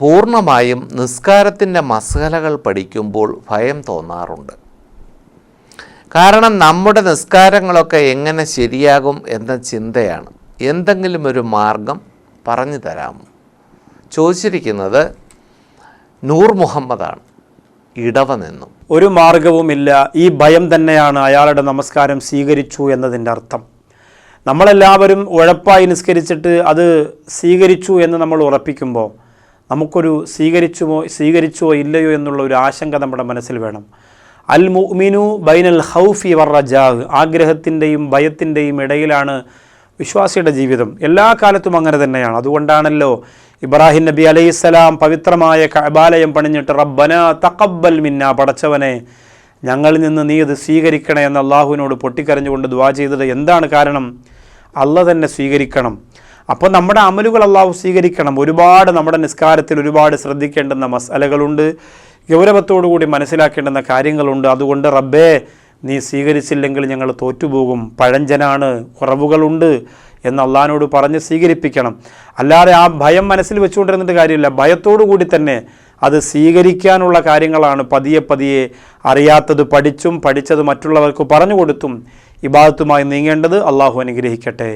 പൂർണമായും നിസ്കാരത്തിന്റെ മസഹലകൾ പഠിക്കുമ്പോൾ ഭയം തോന്നാറുണ്ട്. കാരണം നമ്മുടെ നിസ്കാരങ്ങളൊക്കെ എങ്ങനെ ശരിയാകും എന്ന ചിന്തയാണ്. എന്തെങ്കിലും ഒരു മാർഗം പറഞ്ഞു തരാമോ? ചോദിച്ചിരിക്കുന്നത് നൂർ മുഹമ്മദാണ്. ഇടവ നിന്നും. ഒരു മാർഗവുമില്ല. ഈ ഭയം തന്നെയാണ് അയാളുടെ നമസ്കാരം സ്വീകരിച്ചു എന്നതിന്റെ അർത്ഥം. നമ്മളെല്ലാവരും ഉഴപ്പായി നിസ്കരിച്ചിട്ട് അത് സ്വീകരിച്ചു എന്ന് നമ്മൾ ഉറപ്പിക്കുമ്പോൾ നമുക്കൊരു സ്വീകരിച്ചുമോ സ്വീകരിച്ചോ ഇല്ലയോ എന്നുള്ള ഒരു ആശങ്ക നമ്മുടെ മനസ്സിൽ വേണം. അൽ മുഅ്മിനു ബൈനൽ ഹൗഫി വർ റജാഹ് ആഗ്രഹത്തിന്റെയും ഭയത്തിന്റെയും ഇടയിലാണ് വിശ്വാസിയുടെ ജീവിതം. എല്ലാ കാലത്തും അങ്ങനെ തന്നെയാണ്. അതുകൊണ്ടാണല്ലോ ഇബ്രാഹിം നബി അലൈഹിസ്സലാം പവിത്രമായ കബാലയം പണിഞ്ഞിട്ട് റബ്ബന തഖബ്ബൽ മിന്ന പടച്ചവനെ ഞങ്ങളിൽ നിന്ന് നീ ഇത് സ്വീകരിക്കണേ എന്ന് അള്ളാഹുവിനോട് പൊട്ടിക്കരഞ്ഞുകൊണ്ട് ദ്വാ ചെയ്തത് എന്താണ് കാരണം? അല്ല തന്നെ സ്വീകരിക്കണം. അപ്പോൾ നമ്മുടെ അമലുകൾ അള്ളാഹു സ്വീകരിക്കണം. ഒരുപാട് നമ്മുടെ നിസ്കാരത്തിൽ ഒരുപാട് ശ്രദ്ധിക്കേണ്ടുന്ന മസാലകളുണ്ട്. ഗൗരവത്തോടു കൂടി മനസ്സിലാക്കേണ്ടുന്ന കാര്യങ്ങളുണ്ട്. അതുകൊണ്ട് റബ്ബേ നീ സ്വീകരിച്ചില്ലെങ്കിൽ ഞങ്ങൾ തോറ്റുപോകും. പഴഞ്ചനാണ് കുറവുകളുണ്ട് എന്ന് അള്ളഹാനോട് പറഞ്ഞ് സ്വീകരിപ്പിക്കണം. അല്ലാതെ ആ ഭയം മനസ്സിൽ വെച്ചുകൊണ്ടിരുന്നിട്ട് കാര്യമില്ല. ഭയത്തോടു കൂടി തന്നെ അത് സ്വീകരിക്കാനുള്ള കാര്യങ്ങളാണ് പതിയെ പതിയെ അറിയാത്തത് പഠിച്ചും പഠിച്ചത് മറ്റുള്ളവർക്ക് പറഞ്ഞു കൊടുത്തും ഇബാദത്തുമായി നീങ്ങേണ്ടത് അള്ളാഹു അനുഗ്രഹിക്കട്ടെ.